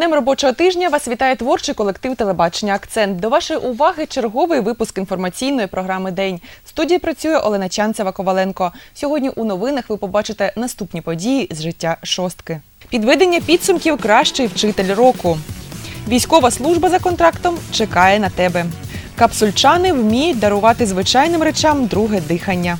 Днем робочого тижня вас вітає творчий колектив телебачення Акцент. До вашої уваги черговий випуск інформаційної програми День. В студії працює Олена Чанцева Коваленко. Сьогодні у новинах ви побачите наступні події з життя шостки. Підведення підсумків кращий вчитель року. Військова служба за контрактом чекає на тебе. Капсульчани вміють дарувати звичайним речам друге дихання.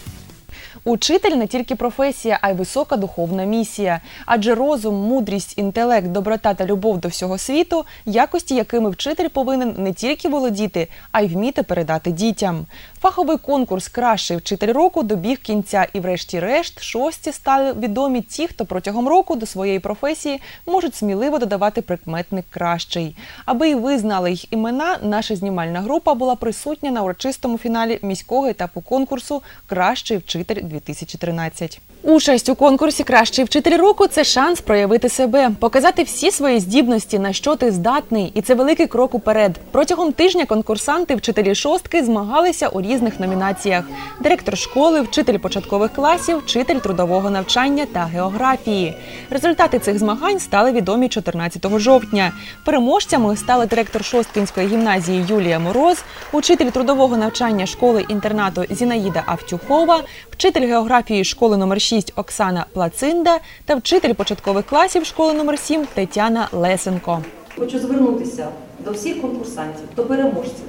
Учитель не тільки професія, а й висока духовна місія. Адже розум, мудрість, інтелект, доброта та любов до всього світу якості, якими вчитель повинен не тільки володіти, а й вміти передати дітям. Фаховий конкурс Кращий вчитель року добіг кінця, і, врешті-решт, шості стали відомі ті, хто протягом року до своєї професії можуть сміливо додавати прикметник кращий. Аби і ви знали їх імена, наша знімальна група була присутня на урочистому фіналі міського етапу конкурсу Кращий вчитель 2013. Участь у конкурсі Кращий вчитель року це шанс проявити себе, показати всі свої здібності, на що ти здатний, і це великий крок уперед. Протягом тижня конкурсанти, вчителі шостки змагалися у різних номінаціях: директор школи, вчитель початкових класів, вчитель трудового навчання та географії. Результати цих змагань стали відомі 14 жовтня. Переможцями стали директор Шосткинської гімназії Юлія Мороз, учитель трудового навчання школи інтернату Зінаїда Автюхова, вчитель географії школи номер 6 Оксана Плацинда та вчитель початкових класів школи номер 7 Тетяна Лесенко. Хочу звернутися до всіх конкурсантів, до переможців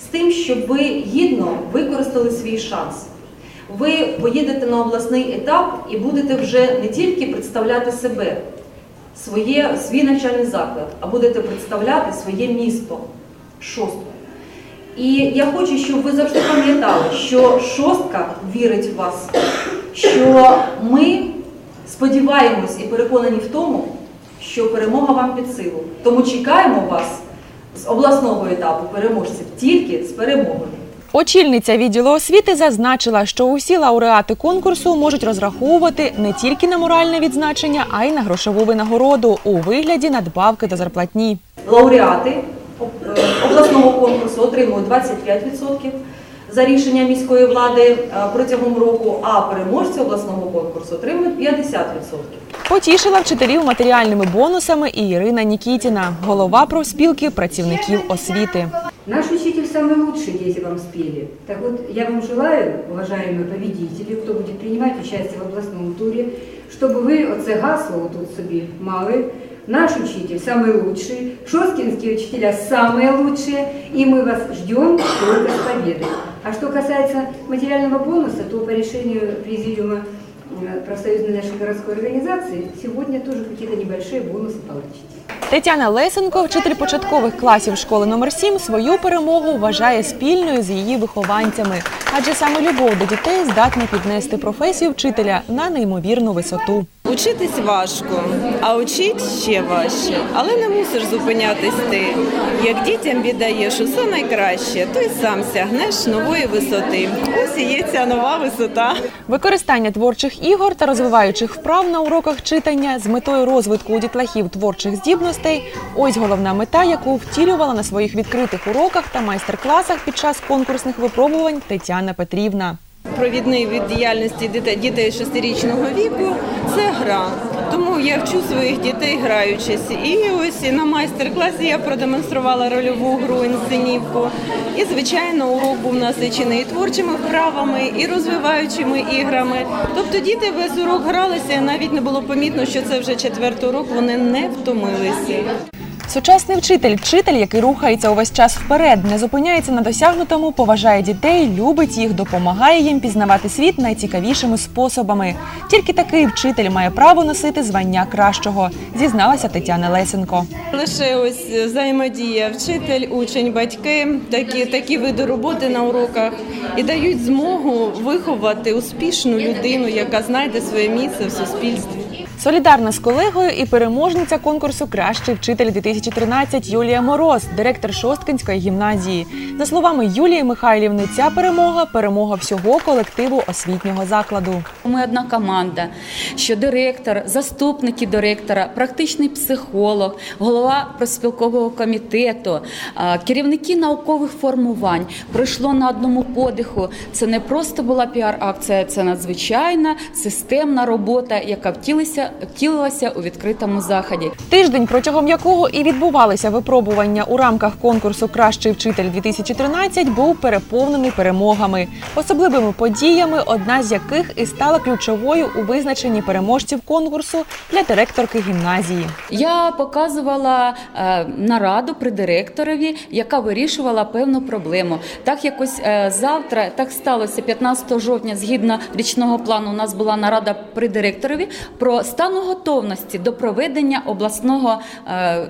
з тим, щоб ви гідно використали свій шанс. Ви поїдете на обласний етап і будете вже не тільки представляти себе, своє, свій навчальний заклад, а будете представляти своє місто шостку. І я хочу, щоб ви завжди пам'ятали, що шостка вірить в вас, що ми сподіваємось і переконані в тому, що перемога вам під силу. Тому чекаємо вас з обласного етапу переможців тільки з перемогою. Очільниця відділу освіти зазначила, що усі лауреати конкурсу можуть розраховувати не тільки на моральне відзначення, а й на грошову винагороду у вигляді надбавки до зарплатні. Лауреати е, обласного конкурсу отримують 25% за рішення міської влади е, протягом року, а переможці обласного конкурсу отримують 50%. Потішила вчителів матеріальними бонусами і Ірина Нікітіна, голова профспілки працівників освіти. Наш учитель самый лучший, дети вам спели. Так вот, я вам желаю, уважаемые победители, кто будет принимать участие в областном туре, чтобы вы оце гасло тут собі мали. Наш учитель самый лучший, шосткинские учителя самые лучшие, и мы вас ждем только с победой. А что касается материального бонуса, то по решению президиума э, профсоюзной нашей городской организации сегодня тоже какие-то небольшие бонусы получите. Тетяна Лесенко, вчитель початкових класів школи номер 7 свою перемогу вважає спільною з її вихованцями, адже саме любов до дітей здатна піднести професію вчителя на неймовірну висоту. Учитись важко, а учить ще важче. Але не мусиш зупинятись ти. Як дітям віддаєш усе найкраще, то й сам сягнеш нової висоти. Ось і є ця нова висота. Використання творчих ігор та розвиваючих вправ на уроках читання з метою розвитку у дітлахів творчих здібностей ось головна мета, яку втілювала на своїх відкритих уроках та майстер-класах під час конкурсних випробувань Тетяна Петрівна. Провідний від діяльності дітей- шестирічного віку це гра. Тому я вчу своїх дітей граючись. І ось на майстер-класі я продемонструвала рольову гру інсценівку. І звичайно, урок був насичений і творчими вправами, і розвиваючими іграми. Тобто діти весь урок гралися, і навіть не було помітно, що це вже четвертий урок. Вони не втомилися. Сучасний вчитель, вчитель, який рухається увесь час вперед, не зупиняється на досягнутому, поважає дітей, любить їх, допомагає їм пізнавати світ найцікавішими способами. Тільки такий вчитель має право носити звання кращого, зізналася Тетяна Лесенко. Лише ось взаємодія, вчитель, учень, батьки, такі, такі види роботи на уроках і дають змогу виховати успішну людину, яка знайде своє місце в суспільстві. Солідарна з колегою і переможниця конкурсу Кращий вчитель 2013 Юлія Мороз, директор Шосткинської гімназії. За словами Юлії Михайлівни, ця перемога перемога всього колективу освітнього закладу. Ми одна команда, що директор, заступники директора, практичний психолог, голова профспілкового комітету, керівники наукових формувань пройшло на одному подиху. Це не просто була піар-акція, це надзвичайна системна робота, яка втілися втілилася у відкритому заході. Тиждень, протягом якого і відбувалися випробування у рамках конкурсу Кращий вчитель 2013 був переповнений перемогами, особливими подіями, одна з яких і стала ключовою у визначенні переможців конкурсу для директорки гімназії. Я показувала е, нараду при директорові, яка вирішувала певну проблему. Так якось е, завтра так сталося 15 жовтня, згідно річного плану, у нас була нарада при директорові про стан готовності до проведення обласного, е,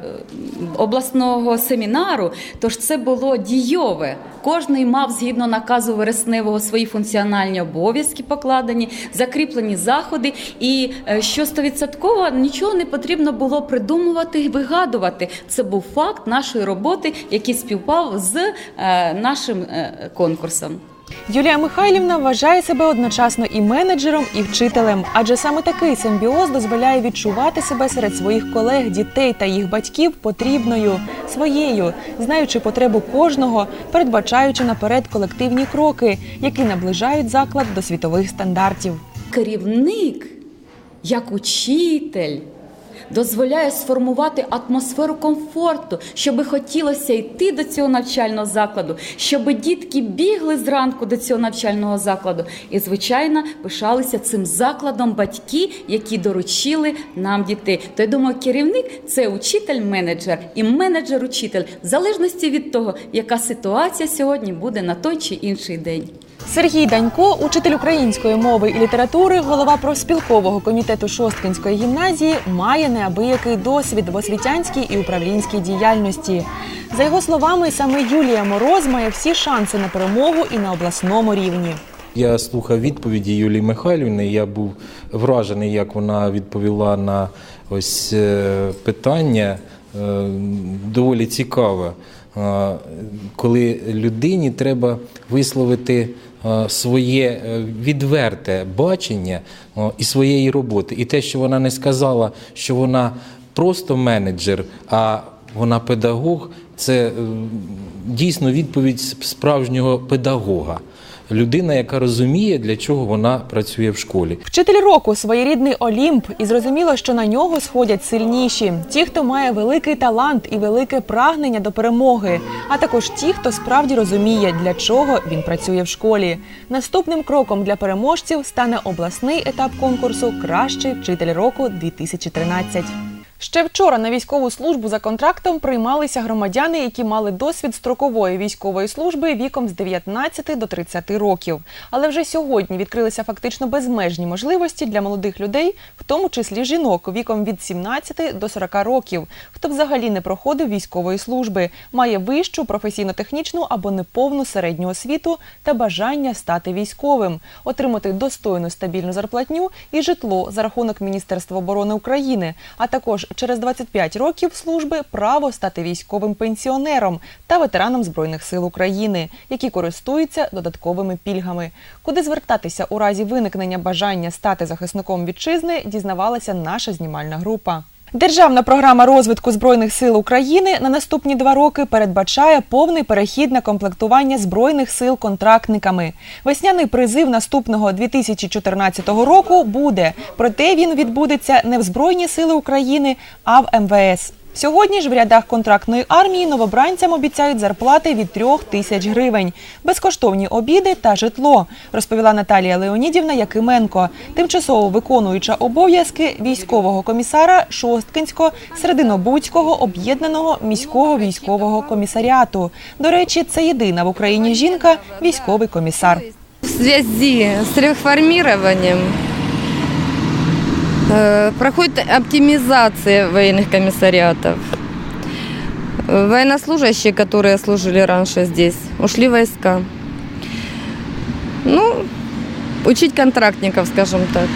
обласного семінару. Тож це було дійове. Кожний мав згідно наказу вересневого свої функціональні обов'язки покладені, закріплені заходи, і е, що стовідсотково нічого не потрібно було придумувати і вигадувати. Це був факт нашої роботи, який співпав з е, нашим конкурсом. Юлія Михайлівна вважає себе одночасно і менеджером, і вчителем, адже саме такий симбіоз дозволяє відчувати себе серед своїх колег, дітей та їх батьків потрібною, своєю, знаючи потребу кожного, передбачаючи наперед колективні кроки, які наближають заклад до світових стандартів. Керівник, як учитель, дозволяє сформувати атмосферу комфорту, щоб хотілося йти до цього навчального закладу, щоб дітки бігли зранку до цього навчального закладу. І, звичайно, пишалися цим закладом батьки, які доручили нам дітей. То я думаю, керівник це учитель-менеджер і менеджер-учитель, в залежності від того, яка ситуація сьогодні буде на той чи інший день. Сергій Данько, учитель української мови і літератури, голова профспілкового комітету Шосткинської гімназії, має неабиякий досвід в освітянській і управлінській діяльності. За його словами, саме Юлія Мороз має всі шанси на перемогу і на обласному рівні. Я слухав відповіді Юлії Михайлівни. Я був вражений, як вона відповіла на ось е, питання. Е, Доволі цікаве, коли людині треба висловити своє е, відверте бачення е, і своєї роботи. І те, що вона не сказала, що вона просто менеджер, а вона педагог, це е, дійсно відповідь справжнього педагога. Людина, яка розуміє, для чого вона працює в школі. Вчитель року своєрідний Олімп, і зрозуміло, що на нього сходять сильніші. Ті, хто має великий талант і велике прагнення до перемоги, а також ті, хто справді розуміє, для чого він працює в школі. Наступним кроком для переможців стане обласний етап конкурсу Кращий вчитель року 2013. Ще вчора на військову службу за контрактом приймалися громадяни, які мали досвід строкової військової служби віком з 19 до 30 років. Але вже сьогодні відкрилися фактично безмежні можливості для молодих людей, в тому числі жінок віком від 17 до 40 років, хто взагалі не проходив військової служби, має вищу професійно-технічну або неповну середню освіту та бажання стати військовим, отримати достойну стабільну зарплатню і житло за рахунок Міністерства оборони України, а також через 25 років служби право стати військовим пенсіонером та ветераном Збройних сил України, які користуються додатковими пільгами. Куди звертатися у разі виникнення бажання стати захисником вітчизни, дізнавалася наша знімальна група. Державна програма розвитку збройних сил України на наступні два роки передбачає повний перехід на комплектування збройних сил контрактниками. Весняний призив наступного 2014 року буде, проте він відбудеться не в Збройні сили України, а в МВС. Сьогодні ж в рядах контрактної армії новобранцям обіцяють зарплати від трьох тисяч гривень, безкоштовні обіди та житло, розповіла Наталія Леонідівна Якименко, тимчасово виконуюча обов'язки військового комісара Шосткинського Серединобудського об'єднаного міського військового комісаріату. До речі, це єдина в Україні жінка військовий комісар. В связи с реформированием э, проходит оптимизация военных комиссариатов. Э, Военнослужащие, которые служили раньше здесь, ушли в войска. Ну, учить контрактников, скажем так.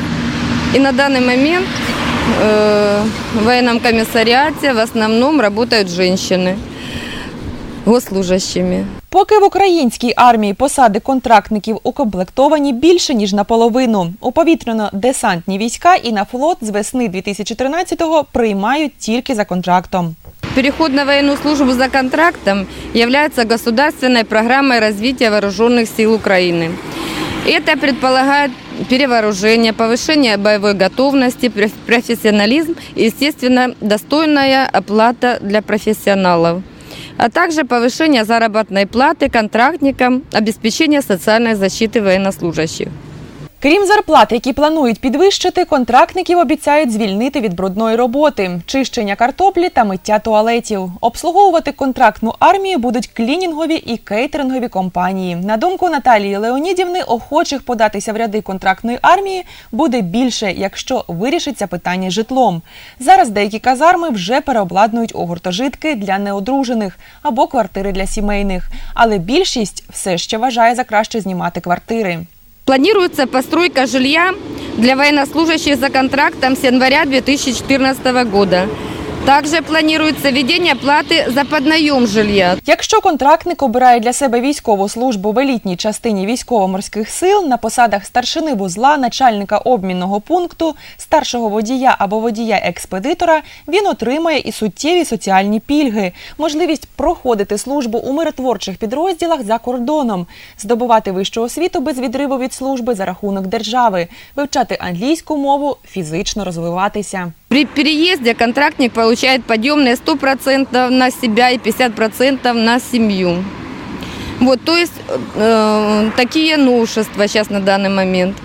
И на данный момент э, в военном комиссариате в основном работают женщины госслужащими. Поки в українській армії посади контрактників укомплектовані більше ніж наполовину. У повітряно-десантні війська і на флот з весни 2013-го приймають тільки за контрактом. Переход на военную службу за контрактом является государственной программой развития вооруженных сил Украины. Это предполагает перевооружение, повышение боевой готовности, проф- профессионализм и, естественно, достойная оплата для профессионалов а также повышение заработной платы контрактникам, обеспечение социальной защиты военнослужащих. Крім зарплат, які планують підвищити, контрактників обіцяють звільнити від брудної роботи, чищення картоплі та миття туалетів. Обслуговувати контрактну армію будуть клінінгові і кейтерингові компанії. На думку Наталії Леонідівни, охочих податися в ряди контрактної армії буде більше, якщо вирішиться питання житлом. Зараз деякі казарми вже переобладнують у гуртожитки для неодружених або квартири для сімейних. Але більшість все ще вважає за краще знімати квартири. Планируется постройка жилья для военнослужащих за контрактом с января 2014 года. Также планируется введение платы за поднаем жилья. Якщо контрактник обирає для себе військову службу в елітній частині військово-морських сил на посадах старшини вузла, начальника обмінного пункту, старшого водія або водія-експедитора, він отримає і суттєві соціальні пільги, можливість проходити службу у миротворчих підрозділах за кордоном, здобувати вищу освіту без відриву від служби за рахунок держави, вивчати англійську мову, фізично розвиватися. При переезде контрактник получает подъемные 100% на себя и 50% на семью. Вот, то есть э, такие новшества сейчас на данный момент.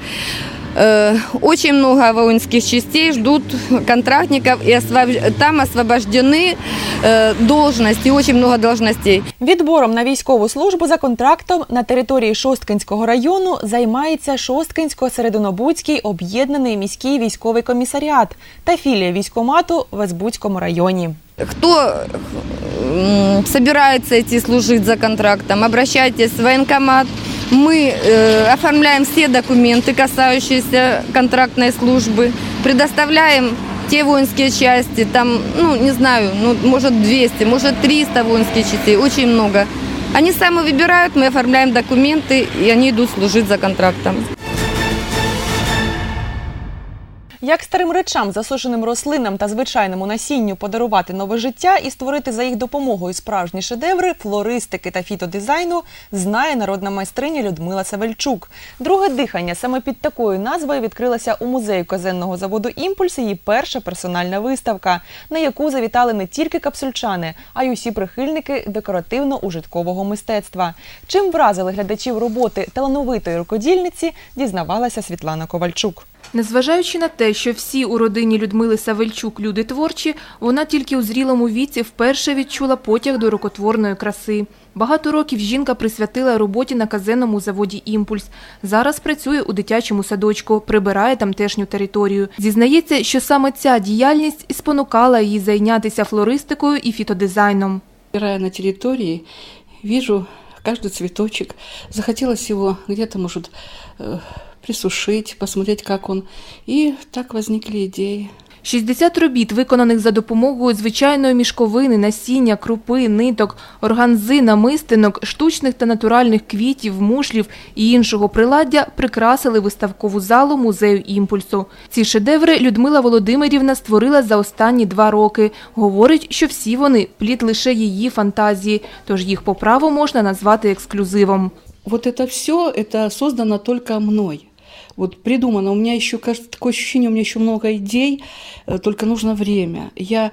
Э, очень много воинских частей ждут контрактников, и освоб- там освобождены э, должности, очень много должностей. Відбором на військову службу за контрактом на території Шосткинського району займається Шосткинсько-Серединобудський об'єднаний міський військовий комісаріат та філія військомату в Есбудському районі. Кто м, собирается идти служить за контрактом, обращайтесь в военкомат. Мы э, оформляем все документы, касающиеся контрактной службы, предоставляем те воинские части, там, ну, не знаю, ну, может 200, может 300 воинских частей, очень много. Они сами выбирают, мы оформляем документы, и они идут служить за контрактом. Як старим речам, засушеним рослинам та звичайному насінню подарувати нове життя і створити за їх допомогою справжні шедеври флористики та фітодизайну, знає народна майстриня Людмила Савельчук. Друге дихання саме під такою назвою відкрилася у музеї казенного заводу Імпульс її перша персональна виставка, на яку завітали не тільки капсульчани, а й усі прихильники декоративно-ужиткового мистецтва. Чим вразили глядачів роботи талановитої рукодільниці, дізнавалася Світлана Ковальчук. Незважаючи на те, що всі у родині Людмили Савельчук люди творчі, вона тільки у зрілому віці вперше відчула потяг до рукотворної краси. Багато років жінка присвятила роботі на казенному заводі «Імпульс». Зараз працює у дитячому садочку, прибирає тамтешню територію. Зізнається, що саме ця діяльність і спонукала її зайнятися флористикою і фітодизайном. Убирая на территории, вижу каждый цветочек. Захотелось его где-то, может, э, присушить, посмотреть, как он. И так возникли идеи. 60 робіт, виконаних за допомогою звичайної мішковини, насіння, крупи, ниток, органзи, намистинок, штучних та натуральних квітів, мушлів і іншого приладдя, прикрасили виставкову залу музею імпульсу. Ці шедеври Людмила Володимирівна створила за останні два роки. Говорить, що всі вони плід лише її фантазії, тож їх по праву можна назвати ексклюзивом. Вот это все, это создано только мной. Вот придумано. У меня еще, кажется, такое ощущение, у меня еще много идей, э, только нужно время. Я,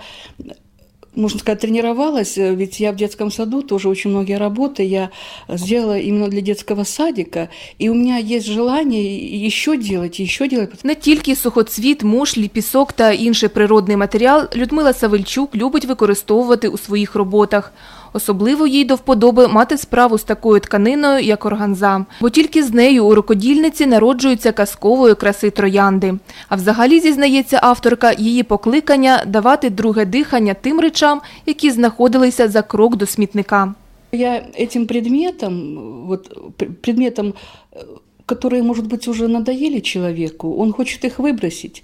можно сказать, тренировалась, э, ведь я в детском саду, тоже очень многие работы я сделала именно для детского садика, и у меня есть желание еще делать, еще делать. Не тільки сухоцвіт, мушлі, пісок та інший природний матеріал Людмила Савельчук любить використовувати у своїх роботах. Особливо їй до вподоби мати справу з такою тканиною, як органза. Бо тільки з нею у рукодільниці народжуються казкової краси троянди. А взагалі, зізнається авторка, її покликання давати друге дихання тим речам, які знаходилися за крок до смітника. Я этим предметом, вот пр- предметом, э, которые, может быть, уже надоели человеку, он хочет их выбросить.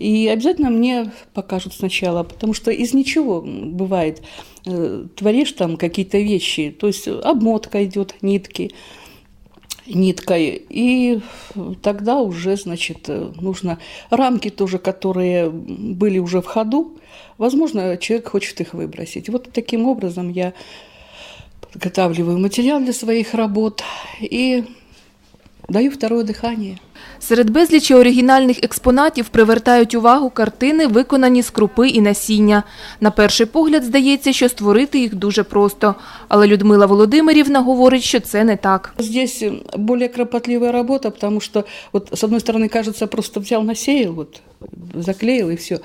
И обязательно мне покажут сначала, потому что из ничего бывает, э, творишь там какие-то вещи, то есть обмотка идет, нитки, ниткой, и тогда уже, значит, э, нужно рамки тоже, которые были уже в ходу, возможно, человек хочет их выбросить. Вот таким образом я подготавливаю материал для своих работ и даю второе дыхание. Серед безлічі оригінальних експонатів привертають увагу картини, виконані з крупи і насіння. На перший погляд здається, що створити їх дуже просто. Але Людмила Володимирівна говорить, що це не так. Здесь більш кропотлива робота, тому що, от, з однієї сторони, кажеться, просто взяв насіяв, от, заклеїв і все.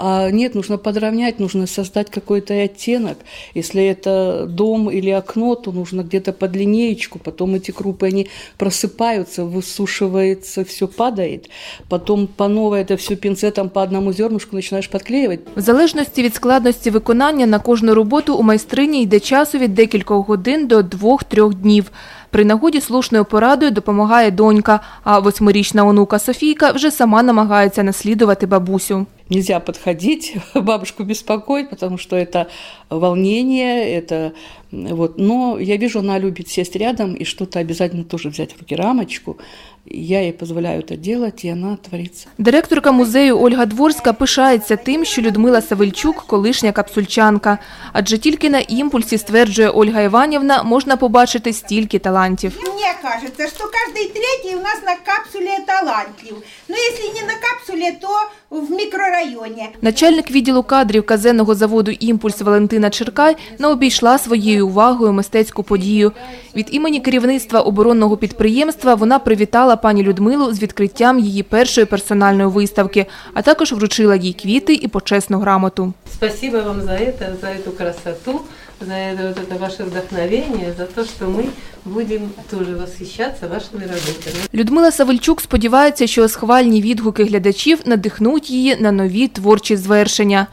А нет, нужно подровнять, нужно создать какой-то оттенок. Если это дом или окно, то нужно где-то под линеечку, потом эти крупы, они просыпаются, высушивается, все падает. Потом по новой это все пинцетом по одному зернышку начинаешь подклеивать. В залежності від складності виконання на кожну роботу у майстрині йде часу від декількох годин до двох-трьох днів. При нагоді слушною порадою допомагає донька, а восьмирічна онука Софійка вже сама намагається наслідувати бабусю. Нельзя подходить, бабушку беспокоить, потому что это волнение, это вот. Но я вижу, она любит сесть рядом и что-то обязательно тоже взять в руки рамочку. Я ей позволяю это делать, и она творится. Директорка музею Ольга Дворська пишається тим, що Людмила Савельчук – колишня капсульчанка. Адже тільки на імпульсі, стверджує Ольга Іванівна, можна побачити стільки талантів. Мне кажется, что каждый третий у нас на капсуле талантлив. Но если не на капсуле, то в микрорайоне. Начальник відділу кадрів казенного заводу «Імпульс» Валентина Черкай не обійшла своєю увагою мистецьку подію. Від імені керівництва оборонного підприємства вона привітала пані Людмилу з відкриттям її першої персональної виставки, а також вручила їй квіти і почесну грамоту. Спасибо вам за это, за эту красоту, за это, вот это ваше вдохновение, за то, что мы будем тоже восхищаться вашими работами. Людмила Савельчук сподівається, що схвальні відгуки глядачів надихнуть її на нові творчі звершення.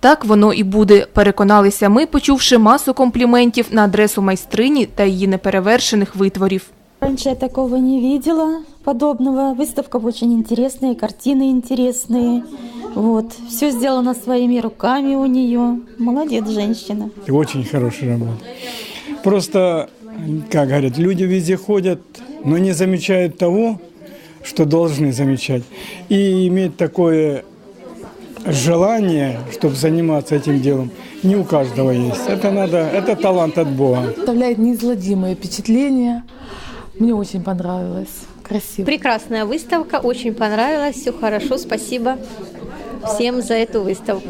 Так воно і буде, переконалися ми, почувши масу компліментів на адресу майстрині та її неперевершених витворів. Раньше я такого не видела подобного. Выставка очень интересная, картины интересные. Вот. Все сделано своими руками у нее. Молодец женщина. Очень хорошая работа. Просто, как говорят, люди везде ходят, но не замечают того, что должны замечать. И иметь такое желание, чтобы заниматься этим делом, не у каждого есть. Это надо, это талант от Бога. Оставляет неизгладимое впечатление. Мне очень понравилось. Красиво. Прекрасная выставка, очень понравилась, все хорошо, спасибо всем за эту выставку.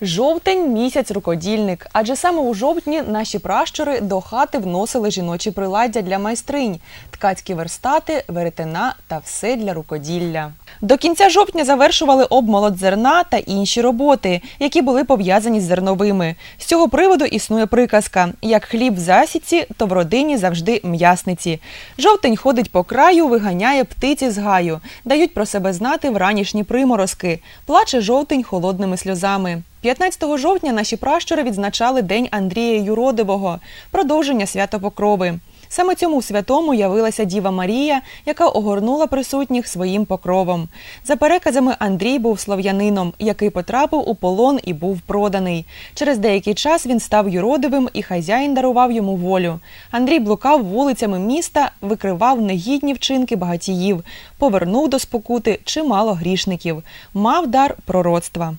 Жовтень місяць рукодільник, адже саме у жовтні наші пращури до хати вносили жіночі приладдя для майстринь, ткацькі верстати, веретена та все для рукоділля. До кінця жовтня завершували обмолот зерна та інші роботи, які були пов'язані з зерновими. З цього приводу існує приказка: як хліб в засіці, то в родині завжди м'ясниці. Жовтень ходить по краю, виганяє птиці з гаю, дають про себе знати вранішні приморозки. Плаче жовтень холодними сльозами. 15 жовтня наші пращури відзначали День Андрія Юродивого, продовження свято Покрови. Саме цьому святому явилася Діва Марія, яка огорнула присутніх своїм покровом. За переказами, Андрій був слов'янином, який потрапив у полон і був проданий. Через деякий час він став юродивим, і хазяїн дарував йому волю. Андрій блукав вулицями міста, викривав негідні вчинки багатіїв, повернув до спокути чимало грішників, мав дар пророцтва.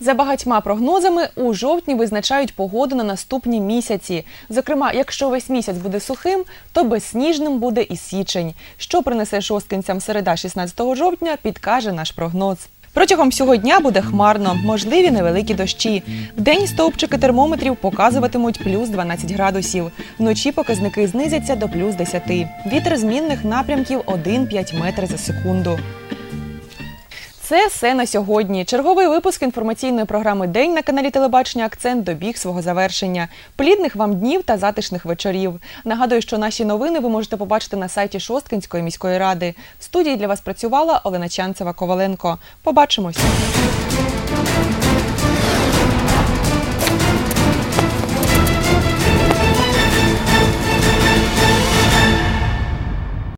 За багатьма прогнозами у жовтні визначають погоду на наступні місяці. Зокрема, якщо весь місяць буде сухим, то безсніжним буде і січень. Що принесе шосткинцям середа 16 жовтня, підкаже наш прогноз. Протягом всього дня буде хмарно, можливі невеликі дощі. Вдень стовпчики термометрів показуватимуть плюс 12 градусів. Вночі показники знизяться до плюс 10. Вітер змінних напрямків 1-5 метри за секунду. Це все на сьогодні. Черговий випуск інформаційної програми День на каналі Телебачення Акцент добіг свого завершення. Плідних вам днів та затишних вечорів. Нагадую, що наші новини ви можете побачити на сайті Шосткинської міської ради. В студії для вас працювала Олена Чанцева Коваленко. Побачимось.